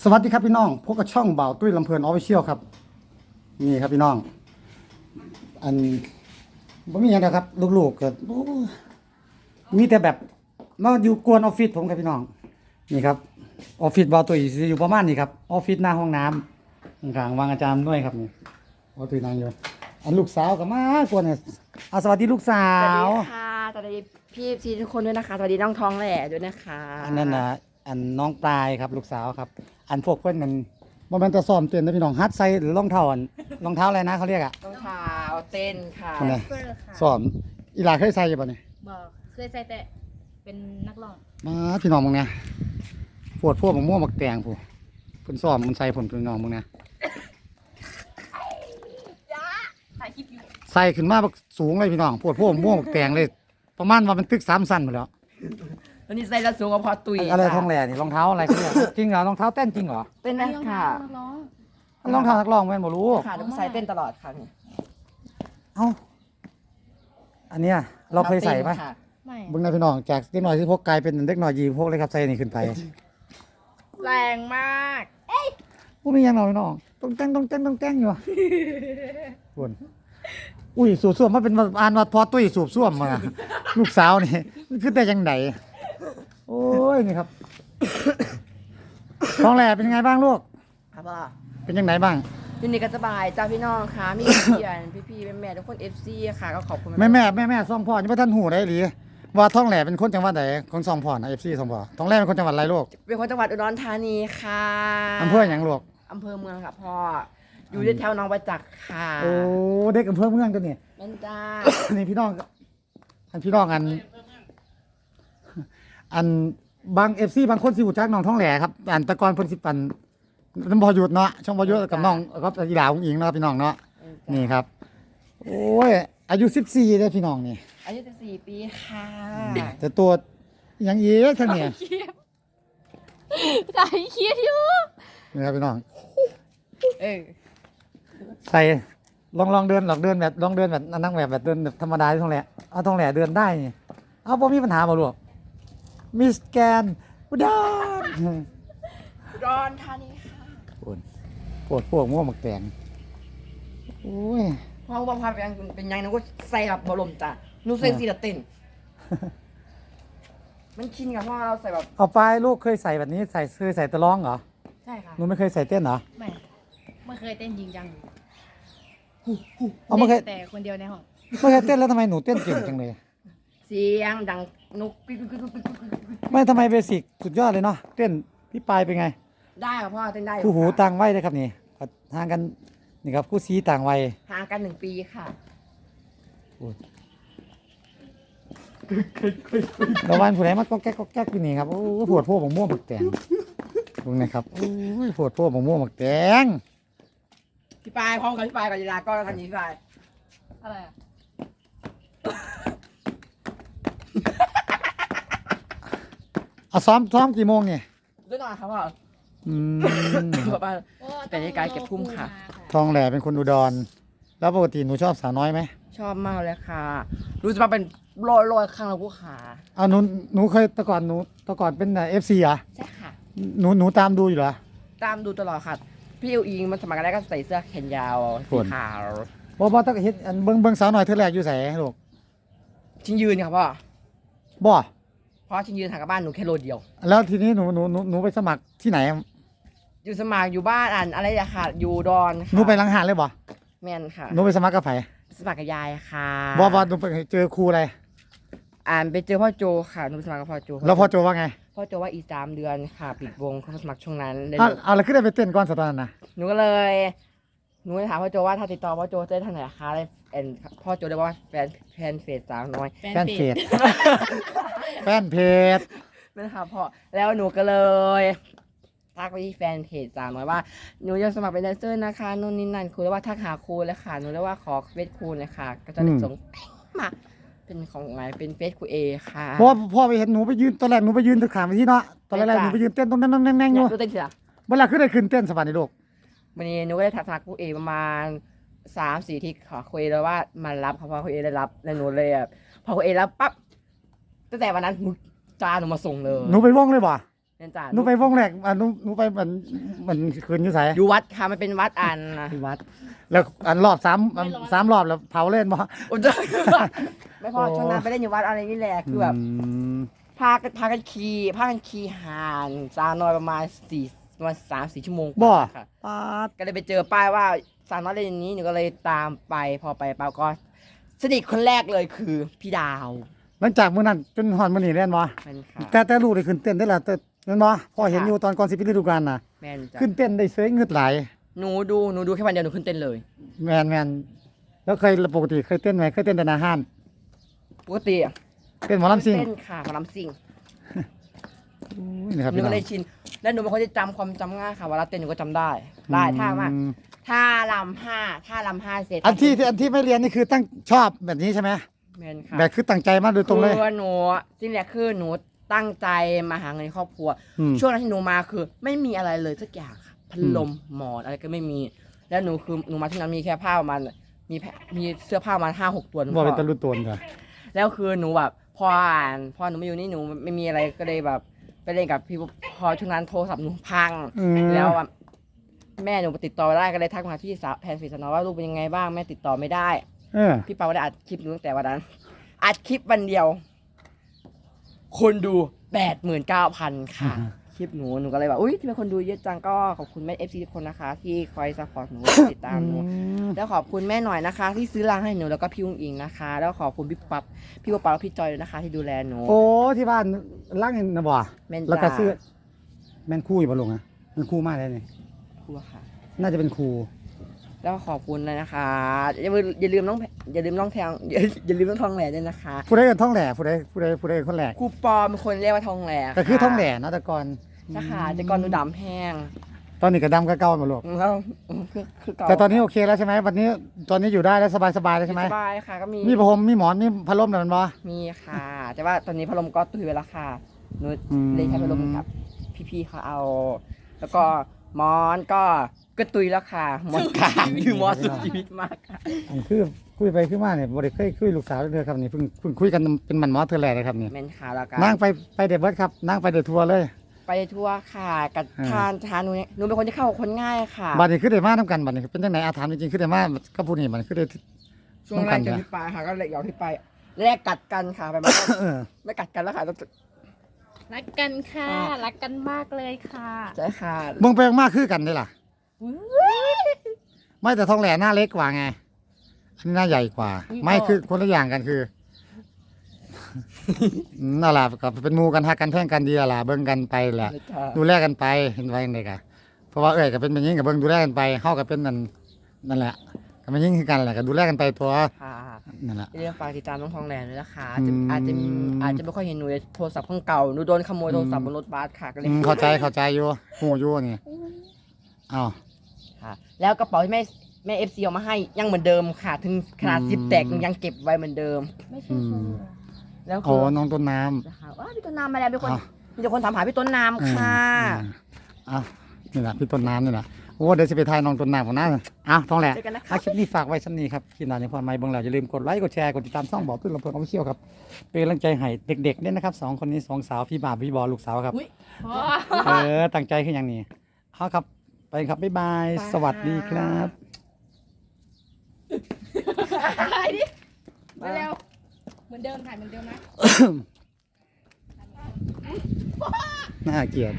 สวัสดีครับพี่น้องพวกกับช่องเบาตุ้ยลำเพลินออฟฟิเชียลครับ นี่ครับพี่น้อง อันไม่มีอย่างเดียวครับ ลูกๆก็โอ้มีแต่แบบมาอยู่กวนออฟฟิศผมครับพี่น้อง นี่ครับออฟฟิศเบาตุ้ยสิอยู่ประมาณนี้ครับออฟฟิศหน้าห้องน้ำข้างๆวางอาจารย์ด้วยครับนี่เบาตุ้ยนั่งอยู่อันลูกสาวก็มากวนเนี่ยเอาสวัสดีลูกสาสวัสว ดีค่ะสวัสดีพี่ซีทุกคนด้วยนะคะ สวัสดีน้องทองแหล่ด้วยนะคะ อันนั้นนะ อันน้องปลายครับลูกสาวครับ อันพวกเพื่อนมันบ่แมันจะซ้อมเต้นนะพี่น้องฮัดใส่หรือรองเท้าอันรองเท้าอะไรนะเขาเรียกอะรองเท้าเต้นค่ะคนไหนเฟอร์ค่ะซ้อมอีหลาเคยใส่อยู่ป่ะเนี่ยบอกเคยใส่แต่เป็นนักร้องมาพี่น้องมึงเนี่ยปวดพวกมัม่วงมักแตงผู้เพิ่นซ้อมมันใส่ผลพี่น้องมึงเนี่ยถ่ายคลิปอยู่ใส่ขึ้นมาบักสูงเลยพี่น้องปวดพวกมัม่วงมักแตงเลย ประมาณว่ามันตึกสามสั้นหมดแล้ว วันนี้ใส่และสูงกว่าพอตุยอะไรค่ะทองแหล่นี่รองเท้าอะไรเขาเรียกจริงเหรอรองเท้าเต้นจริงเหรอเต้นนะค่ะนักร้องรองเท้านักร้องแม่นบ่รู้ค่ะแล้วก็ใส่เต้นตลอดค่ะนี่เอ้าอันเนี้ยเราเคยใส่ไหมต้นค่ะไม่เบิ่งนะพี่น้องจากเด็กน้อยที่พกกลายเป็นเด็กน้อยยีพวกเลยครับใส่นี่ขึ้นไปแรงมากพวกมีหยังหน่อยน้องต้องแต่งต้องแต่งต้องแต่งอยู่คุนอุ้ยสูบซ่วมมาเป็นอ่านว่าพอตุ้ยสูบซ่วมมา ลูกสาวนี่มันคือแต่ยังไงโอ้ ยนี่ครับ ท้องแหล่เป็นยังไงบ้างลูก ครับพ่อเป็นยังไงบ้างยินดีกันสบายจ้าพี่น้องค่ะมีพี่อันพี่ๆแม่ๆทุกคน FC ค่ะก็ขอบคุณแม่แม่แม่แม่ซ่องพ่อยังไม่ท่านหูได้หรือว่าท้องแหล่เป็นคนจังหวัดไหนของซ่องพ่อนะเอฟซีซ่องพ่อท้องแหล่เป็นคนจังหวัดอะไรลูกเป็นคนจังหวัดอุดรธานีค่ะอำเภออย่างลูกอำเภอเมืองค่ะพ่ออยู่ที่แถวหนองประจักษ์ค่ะโอ้เด็กอำเภอเมืองตัวนี้แม่นจ้านี่พี่น้องอันพี่น้องอัน อัน บางเอฟซีบางคนสิหูจักน้องท้องแหล่ครับอันแตะกอนเพิ่นสิปันน้ำพอหยุดเนาะช่องพอหยุดกับน้องก็อีหลาของอิงเนาะพี่น้องเนาะนี่ครับ โอ้ยอายุ14ได้อพี่น้องนี่ อายุ14ปีค่ะแต่ตัวยังเยอะท่านเนี่ยถ่ายคลิปอยู่นี่ครับพี่น้อง เออใส่ลองลองเดินหลอกเดินแบบลองเดินแบบนั่งแบบแบบเดินแบบธรรมดาที่ท้องแหล่เอาท้องแหล่เดินได้นี่เอาบ่มีปัญหาบ่ลูก มิสแกนอุดรอุดรธานีค่ะปวดปวดพวกม่วงหมักแตงโอ้ยพ่อบอกพาเป็นเป็นยังนึกว่าใส่กับบอลมจ้ะหนูใส่สีละเต้นมันชินกับพ่อเราใส่แบบเอาไปลูกเคยใส่แบบนี้ใส่เคยใส่ตะร้องเหรอใช่ค่ะหนูไม่เคยใส่เต้นเหรอไม่ไม่เคยเต้นจริงจังเอาไม่เคยล่นแต่คนเดียวในห้องไม่เคยเต้นแล้วทำไมหนูเต้นเก่งจังเลยเสียงดังนกปิ๊กปิ๊กปิ๊กปิ๊กปิ๊กปิ๊กไม่ทำไมเบสิกสุดยอดเลยเนาะเต้นพี่ปายเป็นไง ได้ค่ะพ่อเต้นได้อยู่คู่หูต่างวัยเลยครับนี่ห่างกันนี่ครับคู่ซีต่างวัยห่างกันหนึ่งปีค่ะระวันผู้ใดมาก็แก๊กก็แก๊กอยู่นี่ครับโอ้ยปวดพวกม่วงหมักแตงตรงนี้ครับโอ้ยปวดพวกม่วงหมักแตงพี่ปายพร้อมกับพี่ปายกับยีราก็แล้วกันนี้พี่ปายอะไรอะ อาซ้อมซ้อมกี่โมงเนี่ยด้วยหน่อยครับพ่ออืมพี่ปายโอ้แต่ในการเก็บพุ่มค่ะ ทองแหล่เป็นคนอุดร แล้วปกติหนูชอบสาวน้อยไหมชอบมากเลยค่ะ รู้สึกว่าเป็นโรยโรยข้างเราผู้ขาเอาหนูหนูเคยแต่ก่อนหนูแต่ก่อนเป็นเอฟซีเหรอใช่ค่ะ หนูหนูตามดูอยู่เหรอ ตามดูตลอดค่ะ พี่อิวอิงมันสมัครกันได้ก็ใส่เสื้อแขนยาวฝสีนขาวบ่บ่ต้องเฮ็ดอันเบิ่งเบิ่งสาวหน่อยเธอแรกอยู่ไสลูกชิงยืนครับพ่อบ่เพ ราะชิงยืนห่างกับบ้านหนูแค่โลเดียวแล้วทีนี้หนูหนูหนูหนูไปสมัครที่ไหนอยู่สมัครอยู่บ้านอ่านอะไรอะค่ะอยู่ดอนค่ะหนูไปลังหารเลยบ่แมนค่ะหนูไปสมัครกับไผสมัครกับยายค่ะบ่บ่หนูไปเจอครูอะไรอ่านไปเจอพ่อโจค่ะหนูไปสมัครกับพ่อโจแล้วพ่อโจว่าไงพ่อโจว่าอีกสามเดือนค่ะ ปิดวงเขาสมัครช่วงนั้นเลยเอาเอาแล้วขึ้นได้ไปเต้นก่อนสตอนนั้นนะหนูก็เลย หนูก็เลยถามพ่อโจว่าถ้าติดต่อพ่อโจจะได้ทางไหนคะเลยแอนพ่อโจเลยบอกว่าแฟนแฟนเฟสสาวน้อยแฟนเพจแฟนเพจนั่นค่ะพ่อแล้วหนูก็เลยทักไปที่แฟนเพจสาวน้อยว่าหนูจะสมัครเป็นแดนเซอร์นะคะนู่นนี่นั่นครูเลยว่าทักหาครูเลยค่ะหนูเลยว่าขอเฟซครูเลยค่ะ ก็จะได้ส่งมาเป็นของไหนเป็นเฟซครูเอค่ะเพราะว่าพ่อไปเห็นหนูไปยืนตอนแรกหนูไปยืนตะขามไปที่เนาะตอนแรกๆหนูไปยืนเต้นตรงนั้นนั่งนั่งๆอยู่ดูเต้นสิล่ะเวลาขึ้นได้ขึ้นเต้นสบายในโลก วันนี้หนูก็ได้ทักทักครูเอประมาณสามสี่ทีขอคุยแล้วว่ามารับค่ะพอครูเอได้รับแล้วหนูเลยแบบพอครูเอรับปั๊บตั้งแต่วันนั้นหนูจ้าหนูมาส่งเลยหนูไปว่องเลยบ่ในนจ้าหนูไปวงแรกอะหนูหนูไปมันมันคืนอยู่ไสอยู่วัดค่ะมันเป็นวัดอันนะที่วัด แล้วอันรอบสามอันสามรอบแล้วเผาเล่นบ่โอ้ยไม่พอโอ้ช่วงนั้นไปเล่นอยู่วัดอะไรนี่แหละคือแบบมพากันพากันขี่พากันขี่ห่านซาน้อยประมาณสี่ ประมาณสามสี่ชั่วโมงบ่ ค่ะปาด ก็เลยไปเจอป้ายว่าซาน้อยเล่นอย่างนี้หนูก็เลยตามไปพอไปเปาก็สนิทคนแรกเลยคือพี่ดาวหลังจากมื้อนั้นจนฮอดมื้อนี้เล่นบ่แม่นค่ะ แต่แต่ลูกได้ขึ้นเต้นได้ล่ะแต่นั่นบ่พอเห็นอยู่ตอนก่อนสิปิดฤดูกาลน่ะ แม่นจ้ะขึ้นเต้นได้เสยงึดหลายหนูดูหนูดูแค่วันเดียวหนูขึ้นเต้นเลย แม่นแม่นแล้วเคยปกติเคยเต้นไหมเคยเต้นแต่หนาห้านปกติอะเต้นหมอลำซิ่งเต้นค่ะหมอลำซิ่ง อุ้ยนะครับหนูพี่น้ก็องเลยชิน แล้วหนูเป็นคนที่จำความจำง่ายค่ะเวลาเต้นหนูก็จำได้ได้ท่ามากอืท่าลำห้าท่าลำห้าเสร็จอันที่ที่อันที่ไม่เรียนนี่คือตั้งชอบแบบนี้ใช่ไหมแม่นค่ะ แบบคือตั้งใจมากโดยตรงเลย คือหนูสิ่งแรกคือหนูตั้งใจมาหาเงินในครอบครัว อืม ช่วงนั้นที่หนูมาคือ ไม่มีอะไรเลยสักอย่างค่ะพัดลมหมอนอะไรก็ไม่มี แล้วหนูคือหนูมาที่นั้นมีแค่ผ้าประมาณมีแพมีเสื้อผ้าประมาณห้าหกตัวหนูบอกเป็นก็ตะลุตนจ้ะแล้วคือหนูแบบพออ่านพอหนูมาอยู่นี่หนูไม่มีอะไรก็เลยแบบ ไปเล่นกับพี่พอช่วงนั้นโทรศัพท์หนูพัง อืม แล้วอะแม่หนูติดต่อไม่ได้ก็เลยทักมาที่สาวแพนฟิสนอว่าลูกเป็นยังไงบ้างแม่ติดต่อไม่ได้ เออ พี่เปาได้อัดคลิปหนูตั้งแต่วันนั้น อัดคลิปวันเดียว คนดูแปดหมื่นเก้าพันค่ะค ลิปหนูหนูก็เลยแบบอุ้ยที่เป็นคนดูเยอะจังก็ขอบคุณแม่เอฟซีทุกคนนะคะ ที่คอยซัพพอร์ตหนูติดตามหนูแล้วขอบคุณแม่หน่อยนะคะ ที่ซื้อรางให้หนูแล้วก็พี่อุ้งอิงนะคะ แล้วขอบคุณพี่ปั๊บพี่ปั๊บแล้วพี่จอยด้วยนะคะ ที่ดูแลหนูโอ้ที่บ้านรักนี่นะบ่แม่นแล้วก็จ้าซื้อแม่นคู่อยู่บ่ลงอะแมันคู่มากเลยนี่ครูค่ะ น่าจะเป็นครูแล้วขอบคุณเลยนะคะอย่าลืมอย่าลืมน้องอย่าลืมน้องแทงอย่าอย่าลืมน้องทองแหล่ด้วยนะคะผู้ใดเป็นท่องแหล่ผู้ใดผู้ใดผู้ใดคนแหล่ครูปอเป็นคนเรียกว่าทองแหล่ก็คือท่องแหล่นะแต่ก่อน นะคะแต่ก่อนหนูดำแห้งตอนนี้ก็ดำก็เก่าหมดลูกแล้วคือคือเก่าแต่ตอนนี้โอเคแล้วใช่ไหมวันนี้ตอนนี้อยู่ได้แล้วสบายสบายแล้วใช่ไหมสบายค่ะก็มีมีผ้าห่มมีหมอนมีพัดลมแล้วมันบ่มีค่ะ แต่ว่าตอนนี้พัดลมก็ตุยไปแล้วค่ะหนูอืมเลยใช้พัดลมกับพี่ๆเขาเอา แล้วก็หมอนก็ก็ตุยแล้วค่ะหมอนขาดคือหมอนสุดชีวิตมากค่ะอันคือคุยไปคุยมาเนี่ยบ่ได้เคยคุยลูกสาวเลยครับนี่เพิ่งเพิ่งคุยกันเป็นมันหมอเธอแหล่เลยครับนี่แม่นค่ะแล้วก็นั่งไปไปเดบเบิร์ดครับนั่งไปเดทัวร์เลย ไปทั่วค่ะกับอ่าทานทานหนูเนี่ยหนูเป็นคนที่เข้ากับคนง่ายค่ะบัดนี้คือได้มาทำกันบัดนี้เป็นจังไหนอาถามจริงๆคือได้มาก็พูดนี่มันคือได้ ช่วงแรกเจอพี่ปายค่ะ ก็เลยยอมพี่ปายแลกกัดกันค่ะไปมาก็เออไม่กัดกันแล้วค่ะต้องรักกันค่ะอ่ารักกันมากเลยค่ะใช่ค่ะเบิ่งไปมากคือกันได้ล่ะไม่แต่ทองแหล่หน้าเล็กกว่าไงอันนี้หน้าใหญ่กว่าไม่คือคนละอย่างกันคืออืม นั่นแหละก็เป็นหมูกันฮักกันแท่งกันดีอะล่ะเบิ่งกันไปแหละเลยค่ะดูแลกันไปเห็นไว้ยังไงกะเพราะว่าเอ้ยก็เป็นแบบนี้กับเบิ่งดูแลกันไปเฮาก็เป็นนั่นนั่นแหละก็มันยิ่งคือกันแหละก็ดูแลกันไปตัวค่ะนั่นแหละ อย่าลืมฝากติดตามน้องทองแหลนด้วยนะคะอืม อาจจะมีอาจจะไม่ค่อยเห็นหนูในโทรศัพท์เครื่องเก่าหนูโดนขโมยโทรศัพท์บนรถบัสค่ะก็เลยอืมเข้าใจเข้าใจอยู่หูอยู่นี่อ้าว ค่ะแล้วกระเป๋าที่แม่แม่เอฟซีเอามาให้ยังเหมือนเดิมค่ะ ถึงขนาดอืม ซิปแตกหนูยังเก็บไว้เหมือนเดิม ไม่ใช่เธอ แล้วโอ้คือน้องต้นน้ำนะคะว่าพี่ต้นน้ำมาแล้วมีคนอ้าวมีแต่คนถามหาพี่ต้นน้ำค่ะอืมอ้าวนี่แหละพี่ต้นน้ำนี่แหละโอ้เดี๋ยวจะไปทายน้องต้นน้ำของน้าอ้าวท้องแหละเจอกันนะคะอาคลิปนี้ฝากไว้ชั้นนี้ครับพี่นาในพรไม้เบิ่งแล้วอย่าลืมกดไลค์กดแชร์กดติดตามช่องบอกเพื่อนลำเพลินออฟฟิเชียลครับเป็นกำลังใจให้เด็กๆเนี่ยนะครับสองคนนี้สองสาวพี่บาปพี่บอลลูกสาวครับอุ๊ยอ๋อเออตั้งใจขึ้นอย่างนี้เอาครับ ไปครับบ๊ายบายสวัสดีครับถ่ายดิมาเร็วเห มือนเดิมถ่ายเหมือนเดิมนะ น่าเกลียด